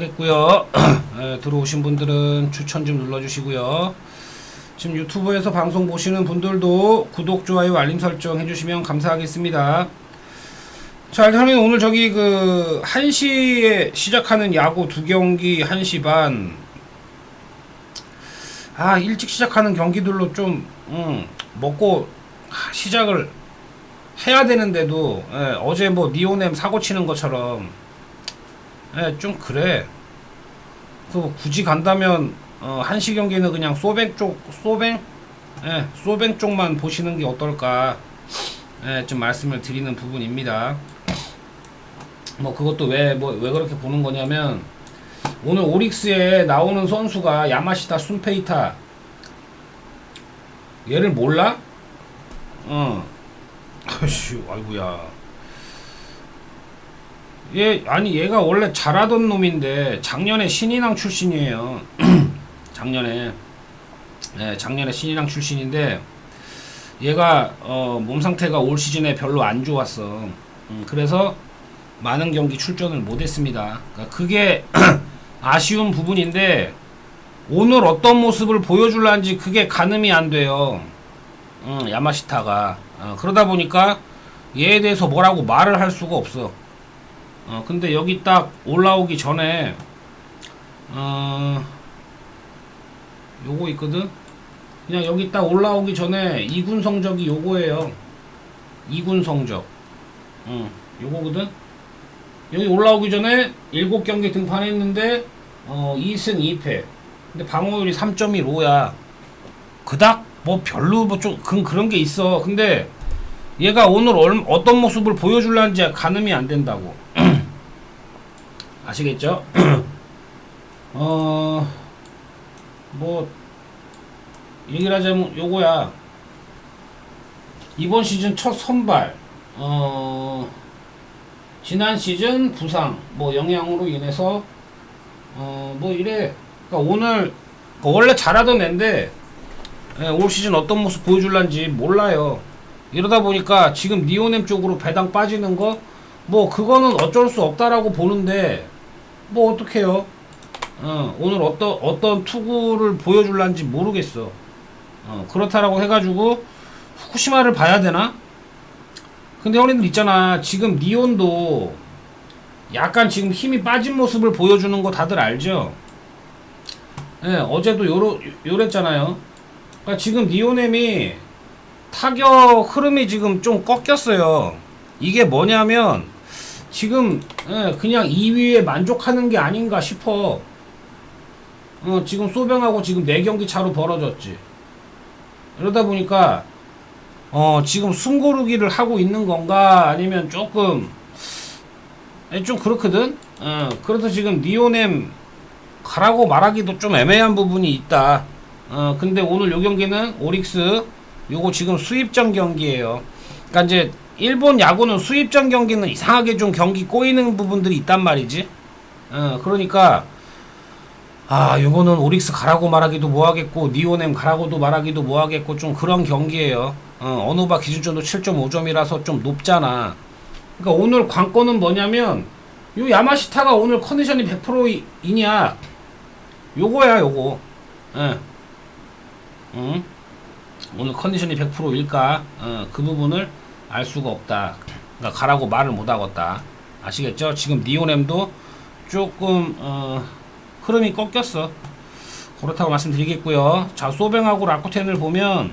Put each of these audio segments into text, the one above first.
했고요. 예, 들어오신 분들은 추천 좀 눌러주시고요. 지금 유튜브에서 방송 보시는 분들도 구독, 좋아요, 알림 설정 해주시면 감사하겠습니다. 자, 일단은 오늘 저기 그 1시에 시작하는 야구 두 경기 1시 반. 아, 일찍 시작하는 경기들로 좀, 음, 먹고 하, 시작을 해야 되는데도, 예, 어제 뭐 니오넴 사고 치는 것처럼, 예, 좀 그래. 그 굳이 간다면 어, 한시 경기는 그냥 소뱅 쪽 소뱅 예, 소뱅 쪽만 보시는 게 어떨까? 예, 좀 말씀을 드리는 부분입니다. 뭐 그것도 왜뭐왜 그렇게 보는 거냐면 오늘 오릭스에 나오는 선수가 야마시타 순페이타 얘를 몰라? 어. 아씨, 아이고야. 얘 아니 얘가 원래 잘하던 놈인데 작년에 신인왕 출신이에요. 작년에 네, 작년에 신인왕 출신인데 얘가 어, 몸 상태가 올 시즌에 별로 안 좋았어. 음, 그래서 많은 경기 출전을 못했습니다. 그러니까 그게 아쉬운 부분인데 오늘 어떤 모습을 보여줄란지 그게 가늠이 안 돼요. 음, 야마시타가 어, 그러다 보니까 얘에 대해서 뭐라고 말을 할 수가 없어. 어, 근데 여기 딱 올라오기 전에, 어, 요거 있거든? 그냥 여기 딱 올라오기 전에 2군 성적이 요거예요. 2군 성적. 응, 요거거든? 여기 올라오기 전에 7경기 등판했는데, 어, 2승 2패. 근데 방어율이 3.15야. 그닥 뭐 별로 뭐좀 그런 게 있어. 근데 얘가 오늘 얼, 어떤 모습을 보여줄란지 가늠이 안 된다고. 아시겠죠? 어, 뭐, 얘기를 하자면 요거야. 이번 시즌 첫 선발, 어, 지난 시즌 부상, 뭐 영향으로 인해서, 어, 뭐 이래. 그러니까 오늘, 그러니까 원래 잘하던 애인데, 예, 올 시즌 어떤 모습 보여줄란지 몰라요. 이러다 보니까 지금 니오넴 쪽으로 배당 빠지는 거, 뭐 그거는 어쩔 수 없다라고 보는데, 뭐 어떡해요. 어, 오늘 어떤 어떤 투구를 보여줄란지 모르겠어. 어, 그렇다라고 해가지고 후쿠시마를 봐야 되나? 근데 형님들 있잖아. 지금 니온도 약간 지금 힘이 빠진 모습을 보여주는 거 다들 알죠? 예, 어제도 요러, 요랬잖아요. 그러니까 지금 니오넴이 타격 흐름이 지금 좀 꺾였어요. 이게 뭐냐면 지금 예, 그냥 2위에 만족하는 게 아닌가 싶어. 어, 지금 소병하고 지금 4경기 차로 벌어졌지. 이러다 보니까 어, 지금 숨고르기를 하고 있는 건가 아니면 조금 예, 좀 그렇거든. 어, 그래서 지금 니오넴 가라고 말하기도 좀 애매한 부분이 있다. 어, 근데 오늘 요 경기는 오릭스 요거 지금 수입전 경기예요. 그러니까 이제 일본 야구는 수입전 경기는 이상하게 좀 경기 꼬이는 부분들이 있단 말이지. 어, 그러니까 아, 요거는 오릭스 가라고 말하기도 뭐하겠고 니오넴 가라고도 말하기도 뭐하겠고 좀 그런 경기예요. 어, 어노바 기준점도 7.5점이라서 좀 높잖아. 그러니까 오늘 관건은 뭐냐면 요 야마시타가 오늘 컨디션이 100%이냐 요거야 요거. 예. 응? 오늘 컨디션이 100%일까? 어, 그 부분을 알 수가 없다. 그러니까 가라고 말을 못 하겠다. 아시겠죠? 지금 니오넴도 조금 어, 흐름이 꺾였어. 그렇다고 말씀드리겠고요. 자, 소뱅하고 라쿠텐을 보면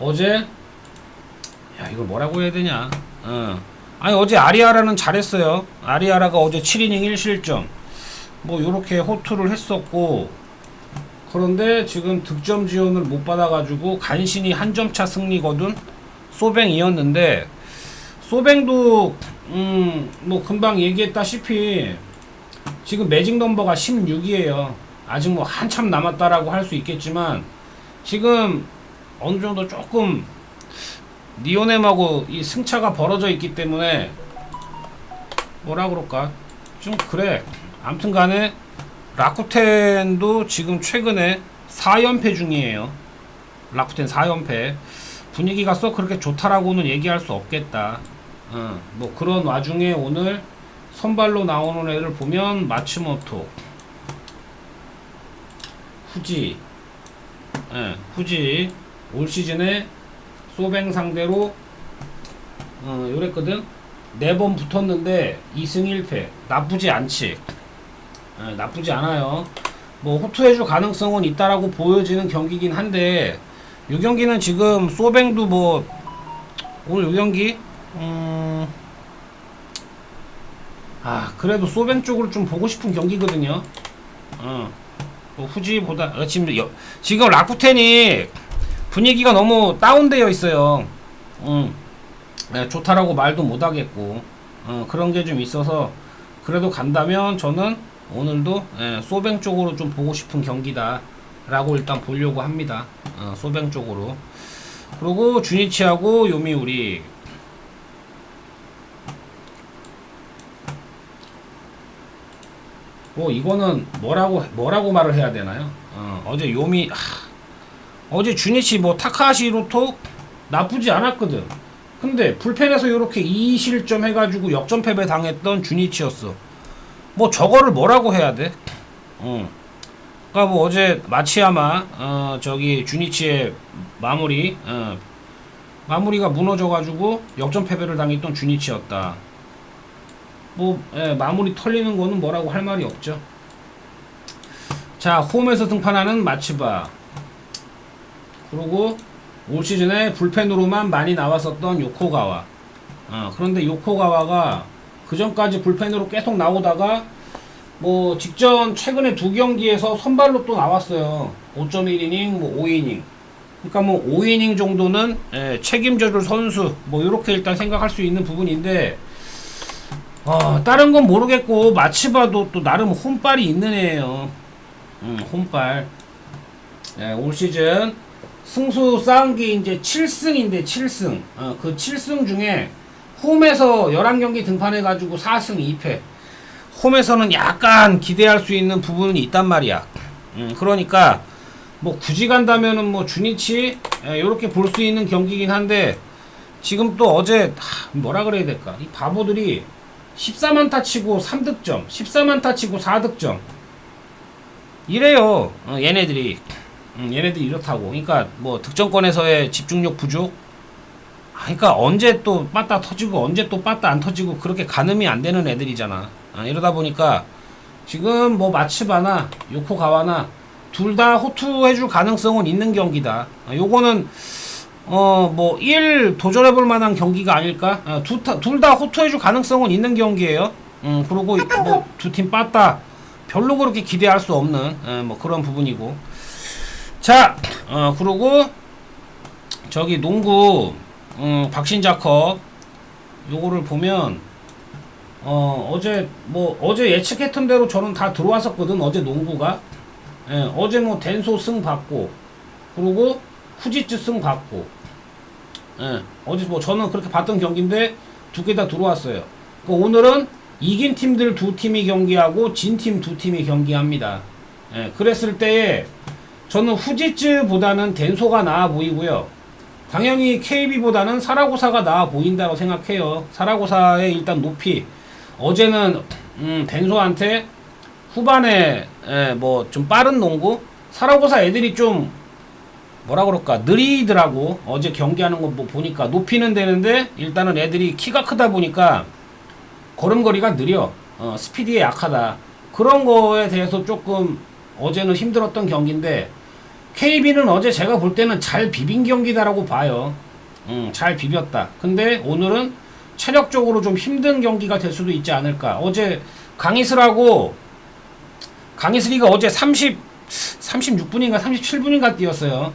어제 야, 이걸 뭐라고 해야 되냐? 어. 아니 어제 아리아라는 잘했어요. 아리아라가 어제 7이닝 1실점. 뭐 요렇게 호투를 했었고 그런데 지금 득점 지원을 못 받아가지고 간신히 한 점차 승리거든. 소뱅이었는데 소뱅도 음 뭐 금방 얘기했다시피 지금 매직 넘버가 16이에요. 아직 뭐 한참 남았다라고 할 수 있겠지만 지금 어느 정도 조금 니오넴하고 이 승차가 벌어져 있기 때문에 뭐라 그럴까 좀 그래. 아무튼 간에 라쿠텐도 지금 최근에 4연패 중이에요. 라쿠텐 4연패. 분위기가 썩 그렇게 좋다라고는 얘기할 수 없겠다. 어, 뭐 그런 와중에 오늘 선발로 나오는 애를 보면 마츠모토, 후지, 예, 후지 올 시즌에 소뱅 상대로 어, 요랬거든. 네 번 붙었는데 2승 1패. 나쁘지 않지. 예, 나쁘지 않아요. 뭐 호투해줄 가능성은 있다라고 보여지는 경기긴 한데 이 경기는 지금 소뱅도 뭐 오늘 이 경기 음... 아 그래도 소뱅 쪽으로 좀 보고 싶은 경기거든요. 어. 뭐 후지보다 어, 지금 여, 지금 라쿠텐이 분위기가 너무 다운되어 있어요. 음. 네, 좋다라고 말도 못하겠고 어, 그런 게 좀 있어서 그래도 간다면 저는 오늘도 예, 소뱅 쪽으로 좀 보고 싶은 경기다 라고 일단 보려고 합니다. 어, 소뱅 쪽으로. 그리고 주니치하고 요미우리 뭐 이거는 뭐라고 뭐라고 말을 해야 되나요? 어, 어제 요미 하, 어제 주니치 뭐 타카시 로토 나쁘지 않았거든. 근데 불펜에서 이렇게 2실점 해가지고 역전 패배 당했던 주니치였어. 뭐 저거를 뭐라고 해야 돼? 어. 그러니까 뭐 어제 마치야마 어 저기 주니치의 마무리 어 마무리가 무너져가지고 역전 패배를 당했던 주니치였다. 뭐 예, 마무리 털리는 거는 뭐라고 할 말이 없죠. 자 홈에서 등판하는 마치바 그리고 올 시즌에 불펜으로만 많이 나왔었던 요코가와. 어, 그런데 요코가와가 그 전까지 불펜으로 계속 나오다가 뭐 직전 최근에 두 경기에서 선발로 또 나왔어요. 5.1이닝, 뭐 5이닝. 그러니까 뭐 5이닝 정도는 예, 책임져줄 선수 뭐 이렇게 일단 생각할 수 있는 부분인데 어, 다른 건 모르겠고 마치바도 또 나름 홈발이 있는 애예요. 음, 홈발. 예, 올 시즌 승수 쌓은 게 이제 7승인데 7승. 어, 그 7승 중에 홈에서 11경기 등판해가지고 4승 2패. 홈에서는 약간 기대할 수 있는 부분은 있단 말이야. 음, 그러니까 뭐 굳이 간다면은 뭐 주니치 이렇게 볼 수 있는 경기긴 한데 지금 또 어제 하, 뭐라 그래야 될까? 이 바보들이 14만타 치고 3득점, 14만타 치고 4득점. 이래요. 어, 얘네들이. 음, 얘네들이 이렇다고. 그러니까 뭐 득점권에서의 집중력 부족. 아, 그러니까 언제 또 빠따 터지고 언제 또 빠따 안 터지고 그렇게 가늠이 안 되는 애들이잖아. 아, 이러다 보니까 지금 뭐 마츠바나 요코가와나 둘 다 호투해줄 가능성은 있는 경기다. 아, 요거는 어뭐 1 도전해볼 만한 경기가 아닐까? 아, 둘다 호투해줄 가능성은 있는 경기예요. 음 그리고 뭐두 팀 빠따 별로 그렇게 기대할 수 없는 에, 뭐 그런 부분이고. 자, 어, 그러고 저기 농구 음, 박신자컵 요거를 보면 어, 어제 뭐 어제 예측했던 대로 저는 다 들어왔었거든. 어제 농구가 예, 어제 뭐 덴소 승 받고 그리고 후지츠 승 받고 예, 어제 뭐 저는 그렇게 봤던 경기인데 두 개 다 들어왔어요. 그 오늘은 이긴 팀들 두 팀이 경기하고 진 팀 두 팀이 경기합니다. 예, 그랬을 때에 저는 후지츠보다는 덴소가 나아 보이고요. 당연히 KB보다는 사라고사가 나아 보인다고 생각해요. 사라고사의 일단 높이. 어제는 음, 덴소한테 후반에 뭐 좀 빠른 농구? 사라고사 애들이 좀 뭐라 그럴까? 느리더라고. 어제 경기하는 거 뭐 보니까 높이는 되는데 일단은 애들이 키가 크다 보니까 걸음걸이가 느려. 어, 스피드에 약하다. 그런 거에 대해서 조금 어제는 힘들었던 경기인데 KB는 어제 제가 볼 때는 잘 비빈 경기다라고 봐요. 음, 잘 비볐다. 근데 오늘은 체력적으로 좀 힘든 경기가 될 수도 있지 않을까. 어제 강희슬하고 강희슬이가 어제 30 36분인가 37분인가 뛰었어요.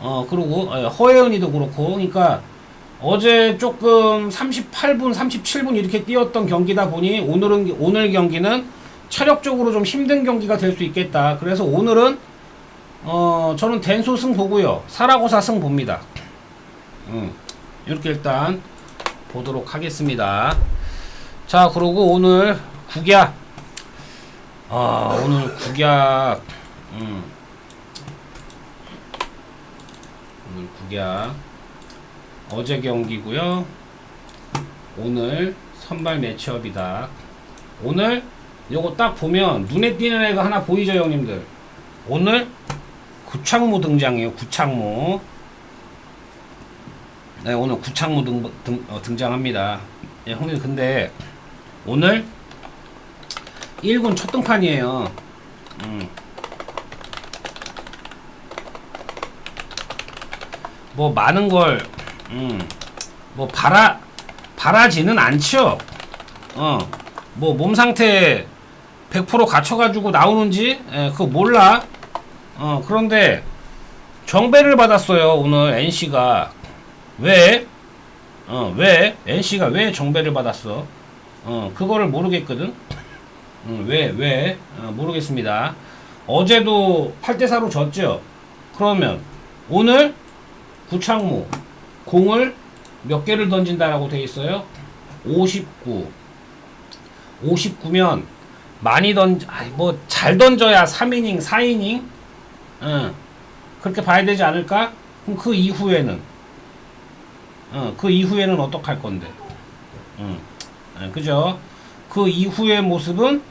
어, 그리고 어, 허예은이도 그렇고. 그러니까 어제 조금 38분, 37분 이렇게 뛰었던 경기다 보니 오늘은 오늘 경기는 체력적으로 좀 힘든 경기가 될 수 있겠다. 그래서 오늘은 어, 저는 덴소 승 보고요. 사라고사 승 봅니다. 음, 이렇게 일단 보도록 하겠습니다. 자, 그리고 오늘 국야. 아, 오늘 국야. 음. 오늘 국야. 어제 경기고요. 오늘 선발 매치업이다. 오늘 요거 딱 보면 눈에 띄는 애가 하나 보이죠 형님들 오늘 구창모 등장이에요 구창모 네 오늘 구창모 등, 등, 어, 등장합니다 예, 형님 근데 오늘 1군 첫 등판이에요 음. 뭐 많은 걸 음, 뭐 바라 바라지는 않죠. 어, 뭐 몸 상태 100% 갖춰가지고 나오는지 예, 그거 몰라. 어, 그런데 정배를 받았어요 오늘 NC가 왜? 어, 왜 NC가 왜 정배를 받았어? 어, 그거를 모르겠거든. 음, 왜, 왜? 어, 모르겠습니다. 어제도 8대 4로 졌죠? 그러면 오늘 구창모 공을 몇 개를 던진다라고 돼 있어요? 59. 59면 많이 던져, 뭐잘 던져야 3이닝, 4이닝? 응. 그렇게 봐야 되지 않을까? 그럼 그 이후에는 어, 그 이후에는 어떡할 건데? 응. 예, 그죠? 그 이후의 모습은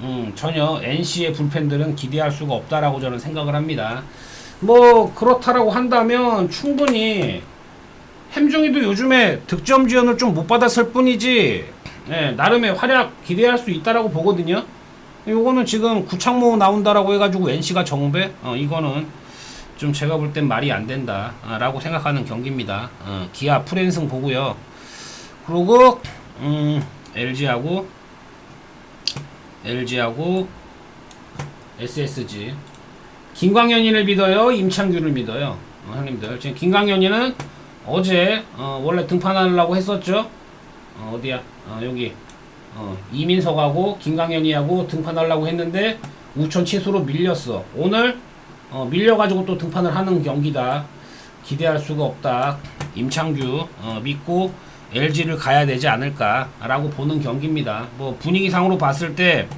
음, 전혀 NC의 불펜들은 기대할 수가 없다라고 저는 생각을 합니다. 뭐 그렇다라고 한다면 충분히 햄중이도 요즘에 득점 지원을 좀 못 받았을 뿐이지 예, 나름의 활약 기대할 수 있다라고 보거든요. 요거는 지금 구창모 나온다라고 해가지고 NC가 정배 어, 이거는 좀 제가 볼 땐 말이 안 된다라고 생각하는 경기입니다. 어, 기아 프랜승 보고요. 그리고 음, LG하고 LG하고 SSG 김광현이를 믿어요? 임창규를 믿어요? 어, 형님들. 지금 김광현이는 어제 어, 원래 등판하려고 했었죠? 어, 어디야? 어, 여기 어, 이민석하고 김광현이하고 등판하려고 했는데 우천 취소로 밀렸어. 오늘 어, 밀려가지고 또 등판을 하는 경기다. 기대할 수가 없다. 임창규 어, 믿고 LG를 가야 되지 않을까라고 보는 경기입니다. 뭐 분위기상으로 봤을 때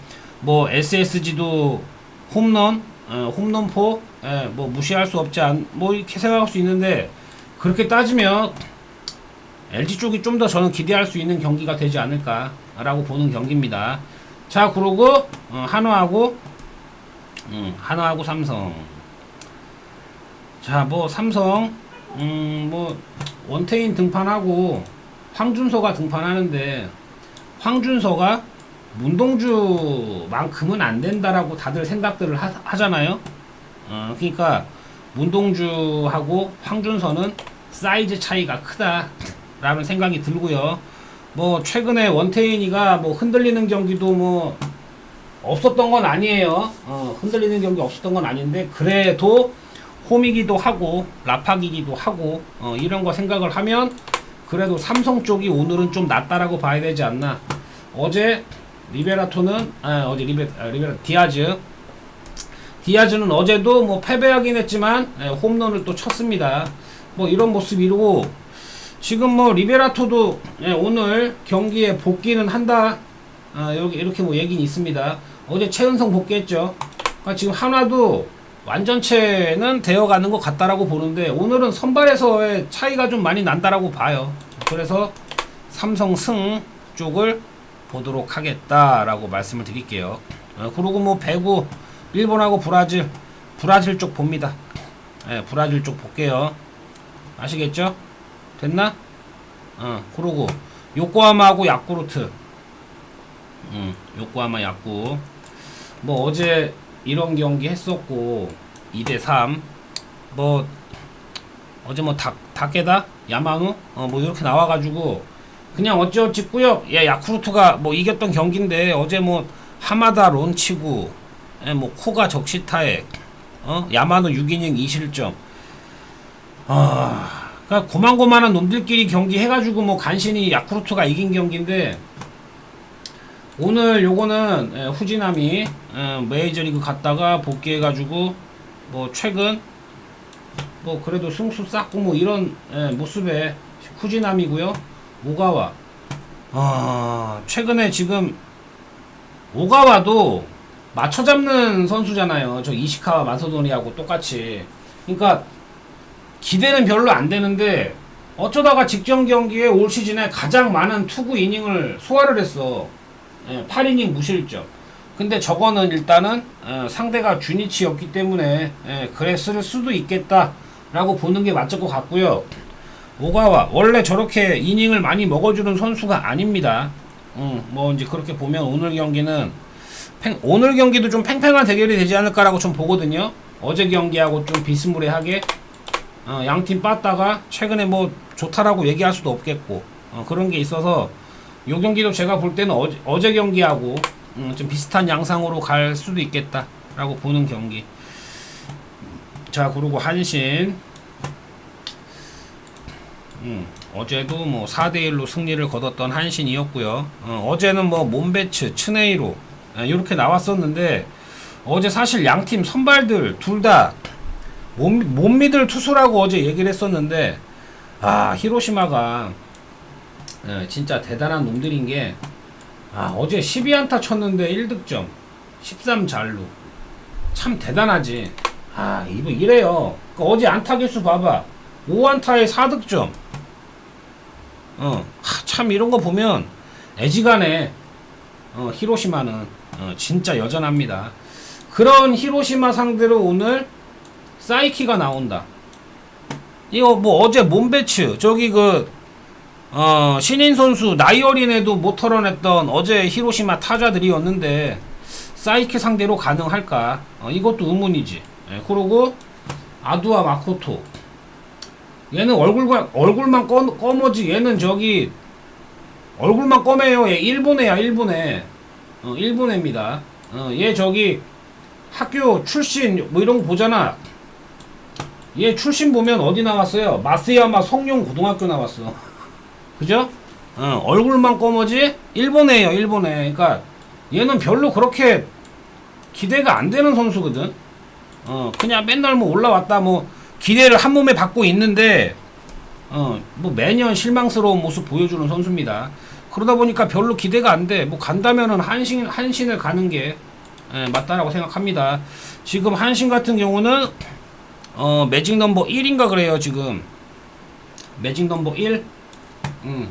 뭐 SSG도 홈런, 어, 홈런포, 예, 뭐 무시할 수 없지 않, 뭐 이렇게 생각할 수 있는데 그렇게 따지면 LG 쪽이 좀 더 저는 기대할 수 있는 경기가 되지 않을까 라고 보는 경기입니다. 자, 그리고 어, 한화하고 음, 한화하고 삼성. 자, 뭐 삼성 음, 뭐 원태인 등판하고 황준서가 등판하는데 황준서가 문동주만큼은 안 된다라고 다들 생각들을 하, 잖아요 어, 그러니까 문동주하고 황준서는 사이즈 차이가 크다라는 생각이 들고요. 뭐 최근에 원태인이가 뭐 흔들리는 경기도 뭐 없었던 건 아니에요. 어, 흔들리는 경기 없었던 건 아닌데 그래도 홈이기도 하고 라팍이기도 하고 어, 이런 거 생각을 하면 그래도 삼성 쪽이 오늘은 좀 낫다라고 봐야 되지 않나. 어제 리베라토는 아, 어제 리베 아, 리베라 디아즈 디아즈는 어제도 뭐 패배하긴 했지만 예, 홈런을 또 쳤습니다. 뭐 이런 모습이고 지금 뭐 리베라토도 예, 오늘 경기에 복귀는 한다. 아, 여기 이렇게 뭐 얘기는 있습니다. 어제 최은성 복귀했죠. 그러니까 지금 하나도 완전체는 되어가는 것 같다라고 보는데 오늘은 선발에서의 차이가 좀 많이 난다라고 봐요. 그래서 삼성 승 쪽을 보도록 하겠다라고 말씀을 드릴게요. 어, 그리고 뭐 배구 일본하고 브라질 브라질 쪽 봅니다. 예, 브라질 쪽 볼게요. 아시겠죠? 됐나? 어, 그러고 요코하마하고 야쿠르트. 음, 요코하마 야쿠. 뭐 어제 이런 경기 했었고 2대 3. 뭐 어제 뭐 다, 다케다 야마누 어, 뭐 이렇게 나와가지고 그냥 어찌어찌 꾸역 예, 야쿠르트가 뭐 이겼던 경기인데 어제 뭐 하마다 론치고 예, 뭐 코가 적시타에 어 야마누 6이닝 2실점 아 그러니까 고만고만한 놈들끼리 경기 해가지고 뭐 간신히 야쿠르트가 이긴 경기인데 오늘 요거는 예, 후지남이 예, 메이저리그 갔다가 복귀해가지고 뭐 최근 뭐 그래도 승수 쌓고 뭐 이런 예, 모습의 후지남이고요. 오가와 아 최근에 지금 오가와도 맞춰 잡는 선수잖아요. 저 이시카와 마소도니하고 똑같이. 그러니까 기대는 별로 안 되는데 어쩌다가 직전 경기에 올 시즌에 가장 많은 투구 이닝을 소화를 했어. 예, 8이닝 무실점. 근데 저거는 일단은 어, 상대가 주니치였기 때문에 예, 그랬을 수도 있겠다라고 보는 게 맞을 것 같고요. 오가와 원래 저렇게 이닝을 많이 먹어주는 선수가 아닙니다. 음, 뭐 이제 그렇게 보면 오늘 경기는 팽- 오늘 경기도 좀 팽팽한 대결이 되지 않을까라고 좀 보거든요. 어제 경기하고 좀 비스무리하게 어, 양팀 빠다가 최근에 뭐 좋다라고 얘기할 수도 없겠고 어, 그런 게 있어서 요 경기도 제가 볼 때는 어제, 어제 경기하고 음, 좀 비슷한 양상으로 갈 수도 있겠다라고 보는 경기. 자 그리고 한신 음, 어제도 뭐 4대1로 승리를 거뒀던 한신이었고요. 어, 제는뭐 몬베츠, 츠네이로 이렇게 나왔었는데 어제 사실 양팀 선발들 둘다 못 믿을 투수라고 어제 얘기를 했었는데 아 히로시마가 예, 진짜 대단한 놈들인 게 아, 어제 12안타 쳤는데 1득점 13잘루. 참 대단하지. 아 이거 이래요. 그러니까 어제 안타 개수 봐봐. 5안타에 4득점. 어, 하, 참 이런 거 보면 애지간해 어, 히로시마는 어, 진짜 여전합니다. 그런 히로시마 상대로 오늘 사이키가 나온다. 이거 뭐 어제 몸배츠 저기 그 어, 신인 선수 나이 어린애도 못 털어냈던 어제 히로시마 타자들이었는데 사이키 상대로 가능할까? 어, 이것도 의문이지. 예, 그리고 아두아 마코토 얘는 얼굴만 얼굴만 꺼, 꺼머지 얘는 저기 얼굴만 꺼매요 얘 일본애야 일본애 어 일본애입니다 어 얘 저기 학교 출신 뭐 이런 거 보잖아 얘 출신 보면 어디 나왔어요 마스야마 성룡 고등학교 나왔어 그죠 어 얼굴만 꺼머지 일본애예요 일본애 그러니까 얘는 별로 그렇게 기대가 안 되는 선수거든 어 그냥 맨날 뭐 올라왔다 뭐 기대를 한 몸에 받고 있는데 어 뭐 매년 실망스러운 모습 보여주는 선수입니다. 그러다 보니까 별로 기대가 안 돼. 뭐 간다면은 한신 한신을 가는 게 예, 맞다라고 생각합니다. 지금 한신 같은 경우는 어 매직 넘버 1인가 그래요 지금. 매직 넘버 1. 음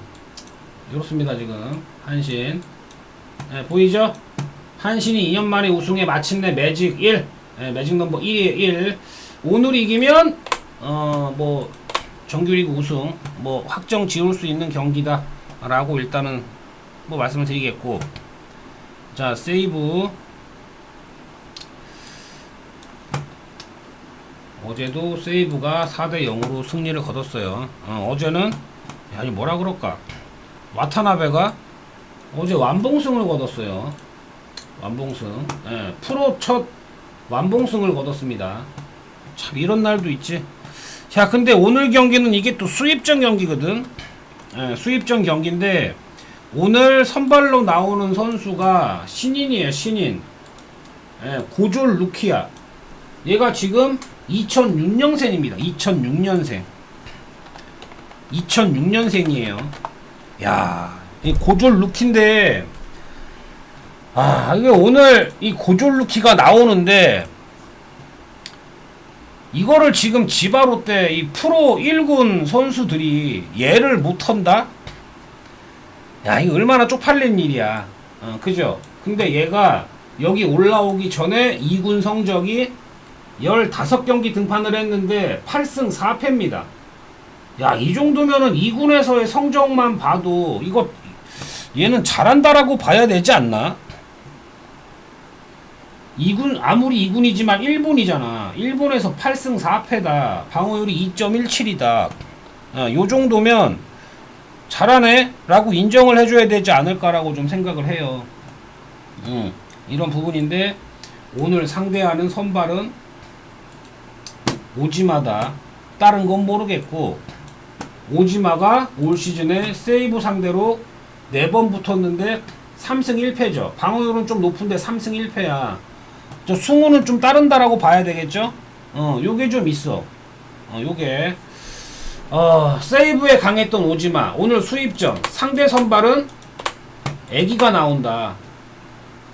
이렇습니다 지금. 한신. 예, 보이죠? 한신이 2년 만에 우승에 마침내 매직 1 예, 매직 넘버 1, 1 오늘 이기면 어 뭐 정규리그 우승 뭐 확정 지을 수 있는 경기다 라고 일단은 뭐 말씀을 드리겠고. 자 세이브 어제도 세이브가 4대 0으로 승리를 거뒀어요. 어, 제는 아니 뭐라 그럴까 와타나베가 어제 완봉승을 거뒀어요. 완봉승. 예, 프로 첫 완봉승을 거뒀습니다. 참 이런 날도 있지. 자, 근데 오늘 경기는 이게 또 수입전 경기거든. 예, 수입전 경기인데 오늘 선발로 나오는 선수가 신인이에요, 신인. 예, 고졸 루키야. 얘가 지금 2006년생입니다. 2006년생. 2006년생이에요. 야, 이 고졸 루키인데 아, 이게 오늘 이 고졸 루키가 나오는데 이거를 지금 지바로 때 이 프로 1군 선수들이 얘를 못 한다? 야, 이거 얼마나 쪽팔린 일이야. 어, 그죠? 근데 얘가 여기 올라오기 전에 2군 성적이 15경기 등판을 했는데 8승 4패입니다. 야, 이 정도면은 2군에서의 성적만 봐도 이거 얘는 잘한다라고 봐야 되지 않나? 2군 아무리 2군이지만 1군이잖아. 1군에서 8승 4패다. 방어율이 2.17이다. 아, 요 정도면 잘하네라고 인정을 해줘야 되지 않을까라고 좀 생각을 해요. 음, 이런 부분인데 오늘 상대하는 선발은 오지마다 다른 건 모르겠고 오지마가 올 시즌에 세이브 상대로 4번 붙었는데 3승 1패죠. 방어율은 좀 높은데 3승 1패야. 저 승우는 좀 따른다라고 봐야 되겠죠? 어, 요게 좀 있어. 어, 요게. 어, 세이브에 강했던 오지마. 오늘 수입점. 상대 선발은 애기가 나온다.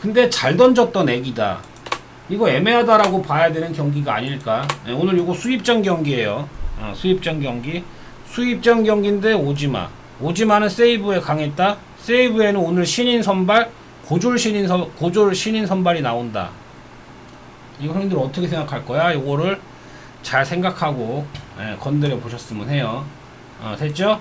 근데 잘 던졌던 애기다. 이거 애매하다라고 봐야 되는 경기가 아닐까. 네, 오늘 요거 수입전 경기예요. 어, 수입전 경기. 수입전 경기인데 오지마. 오지마는 세이브에 강했다. 세이브에는 오늘 신인 선발 고졸 신인 선 고졸 신인 선발이 나온다. 이거 형님들 어떻게 생각할 거야? 이거를 잘 생각하고 예, 건드려 보셨으면 해요. 어, 됐죠?